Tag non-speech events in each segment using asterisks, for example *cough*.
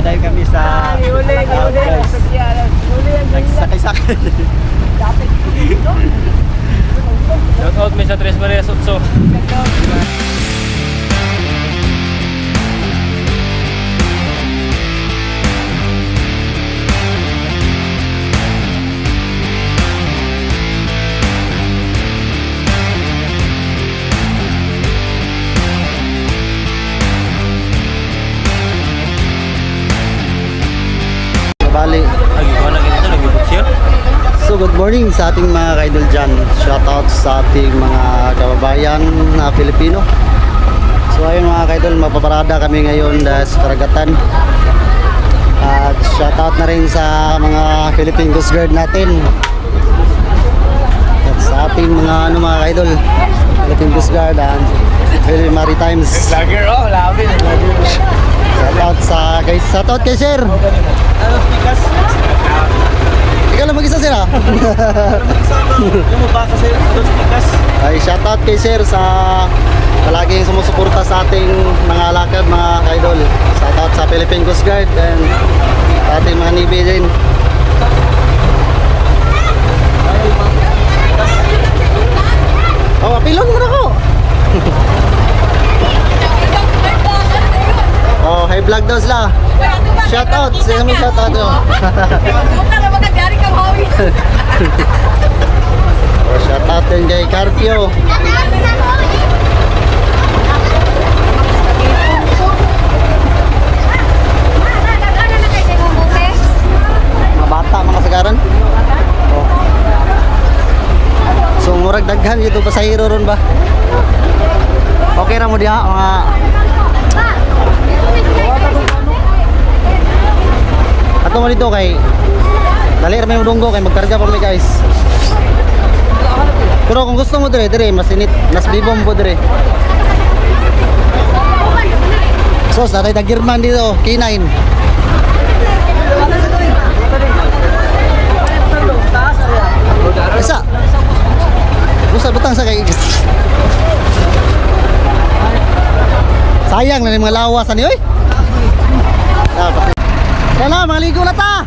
Aday kami sa laot guys. Nagsakay-sakay. Shout out may sa Tres Marias Utso. Bali. So good morning sa ating mga kaidol dyan. Shout out sa ating mga kababayan na Pilipino. So ayun mga kaidol, mapaparada kami ngayon dahil sa karagatan. At shout out na rin sa mga Philippine Coast Guard natin. At sa ating mga ano mga kaidol, Philippine Coast Guard and Philippine Maritimes. Lager oh, labi. Shout out sa guys, shout out kay sir. Ano speakers? Ikaw lang mag-isa sir ah. Yung ba kasi ano speakers? *laughs* Ay, shout out kay Sir sa palaging sumusuporta sa ating mga lakad, mga idol. Shout out sa Philippine Coast Guard and sa ating mga Navy din. Oh, apilon mo na ko. *laughs* oh, high vlog daw sila. Shout out, sino mo shout out *laughs* oh. oh, shout out din kay Carpio. Mga bata, mga kasagaran. Oh. So, murag daghan dito pa sa hero ron ba? Okay ra mo diha mga Ato mo dito kay Dali may udunggo kay magkarga pa mi guys. Pero kung gusto mo dire, dire mas init, mas bibom po dire. So, sa tayo tagirman dito, K9. Isa. Busa butang sa kay Sayang na yung mga lawas ani oy. Ah, pati. Kala, maligo na ta.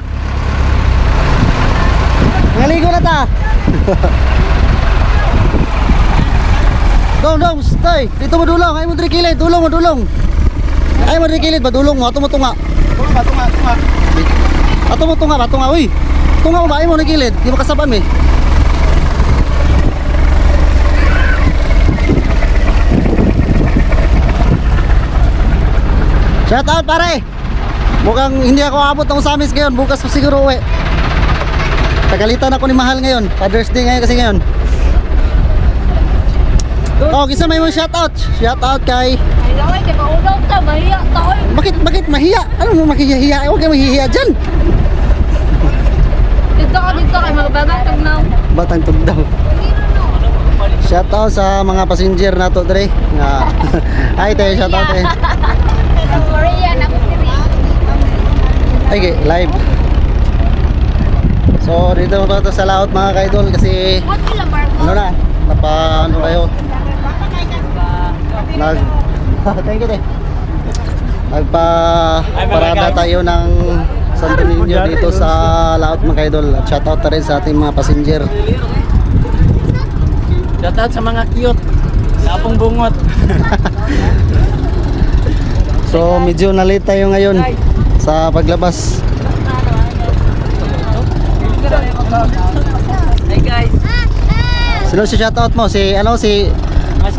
Maligo na ta. *laughs* Dong, dong, stay. Dito mo dulong, ay mo diri kilid, dulong mo dulong. Ay mo diri kilid, ba dulong mo, ato mo tunga. Tunga, tunga, tunga. Ato mo tunga, tunga, uy. Tunga mo ba ay mo ni kilid, di mo kasabam eh. Shout out pare. Mukhang hindi ako abot ng usamis ngayon. Bukas siguro uwi. Tagalitan ako ni Mahal ngayon. Father's Day ngayon kasi ngayon. Oh, kisa may mo shout out. Shout out kay Bakit bakit mahiya? Ano mo mahihiya? Huwag kayo mahihiya diyan. Dito ka dito kay magbagang tagnaw. Batang tugdaw. Shout out sa mga passenger nato dre nga. *laughs* Ay, tayo shout out eh. *laughs* Korean ako. Ay, live. So, dito ko to sa laot mga kaidol kasi ano na, napa ano kayo. Nag *laughs* Thank you. Nagpa parada tayo ng Santo Niño dito sa laot mga kaidol. At shout out na rin sa ating mga passenger. Shout out sa mga cute. Lapong bungot. *laughs* So, medyo na-late tayo ngayon sa paglabas. Hey guys. Sino si shout out mo? Si ano si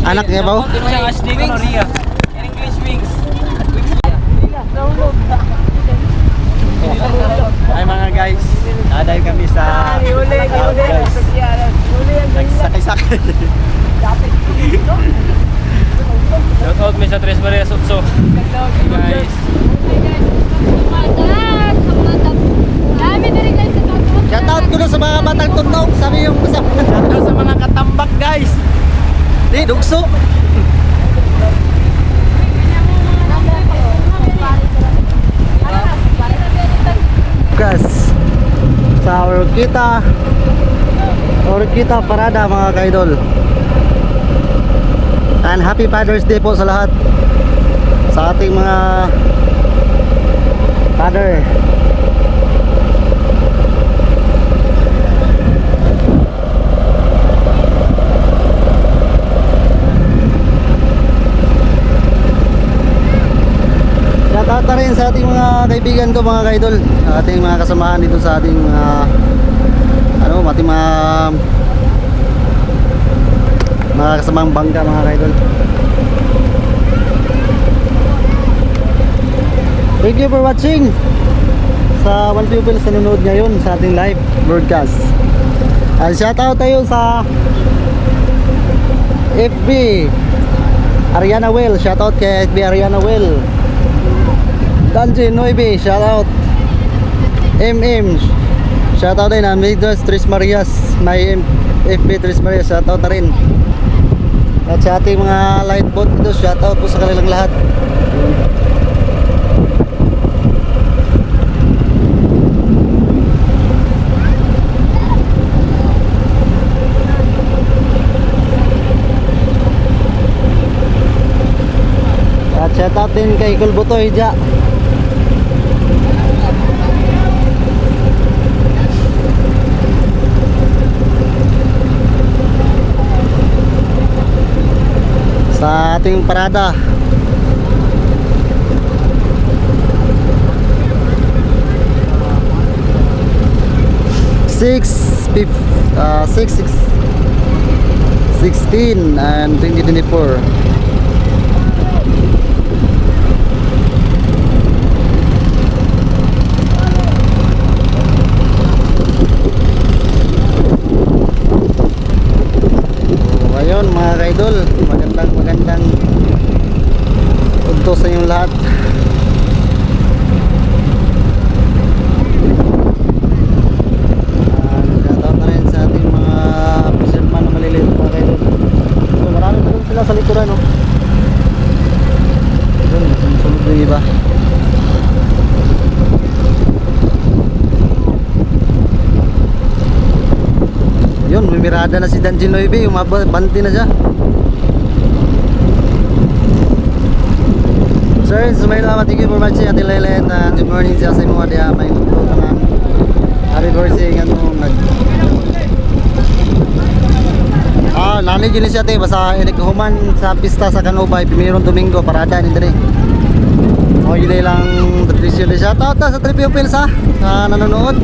Anak niya ba? Ashley Canoria. English wings. Ay mga guys, aday kami sa laot guys. Nagsakay-sakay. Shout out may sa Tres Marias Utso. Hey guys. Magat, magat. Dami diri guys sa Tokyo. Shout out ko na sa mga batang tunog, sabi yung kasama. Shout out sa mga katambak guys. Di, dugso. Gas. Sa Orkita. Orkita Parada mga kaidol. And happy Father's Day po sa lahat. Sa ating mga Father. Shoutout na rin ating mga kaibigan ko mga kaidol ating mga kasamahan dito sa ating mga ano ating mga mga kasamang bangka mga kaidol Thank you for watching sa One Pupil sa nanonood ngayon sa ating live broadcast. And shout out tayo sa FB Ariana Well, shout out kay FB Ariana Well. Danji Noibe, shout out. MM, shout out din Amigos Tres Marias, may FB Tres Marias, shout out na rin. At sa ating mga light boat dito, shout out po sa kanilang lahat. At shout out din kay Kulbutoy dya. Sa ating parada. Six, fif, uh, six, six, 16 and 2024. So, ayun mga kaidol, magandang magandang punto sa inyong lahat. Ah, shoutout na rin sa ating mga fisherman na maliliit mga kaidol. So, marami pa rin sila sa likuran, no? Yun, sumusunod yung iba. Yun, may mirada na si Danjin Noibe, umabanti na siya. Sir, Sumail Ahmad, thank you for watching Ate Lele and uh, good morning sa mga diya. May nagpo tangan. Happy birthday ano, nag... Ah, nani gini siya te, basta inighuman sa pista sa Canubay, Pimirong Domingo, parada ni dire. O yun lang tradisyon siya. Shout out sa Tripio Pills ha, sa nanonood.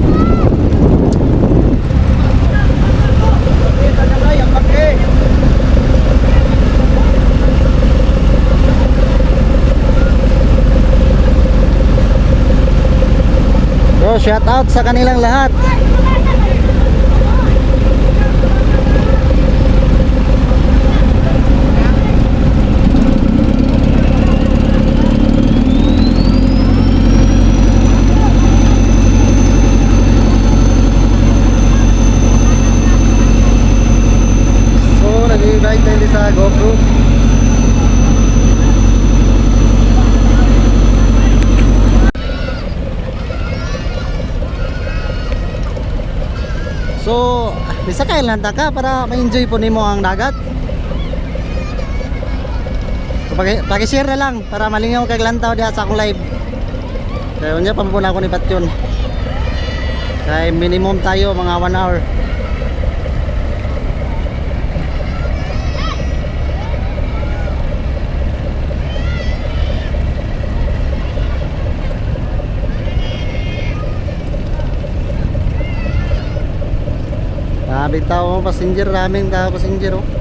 So, shout out sa kanilang lahat. So, nag-invite tayo sa GoPro. So, bisa kay lang ka para ma-enjoy po nimo ang dagat. So, paki, paki-share na lang para malingaw kag lantaw diha sa akong live. Kaya unya pa muna ako ni Patyon. Kay minimum tayo mga 1 hour. Grabe tao mga passenger, raming tao passenger oh.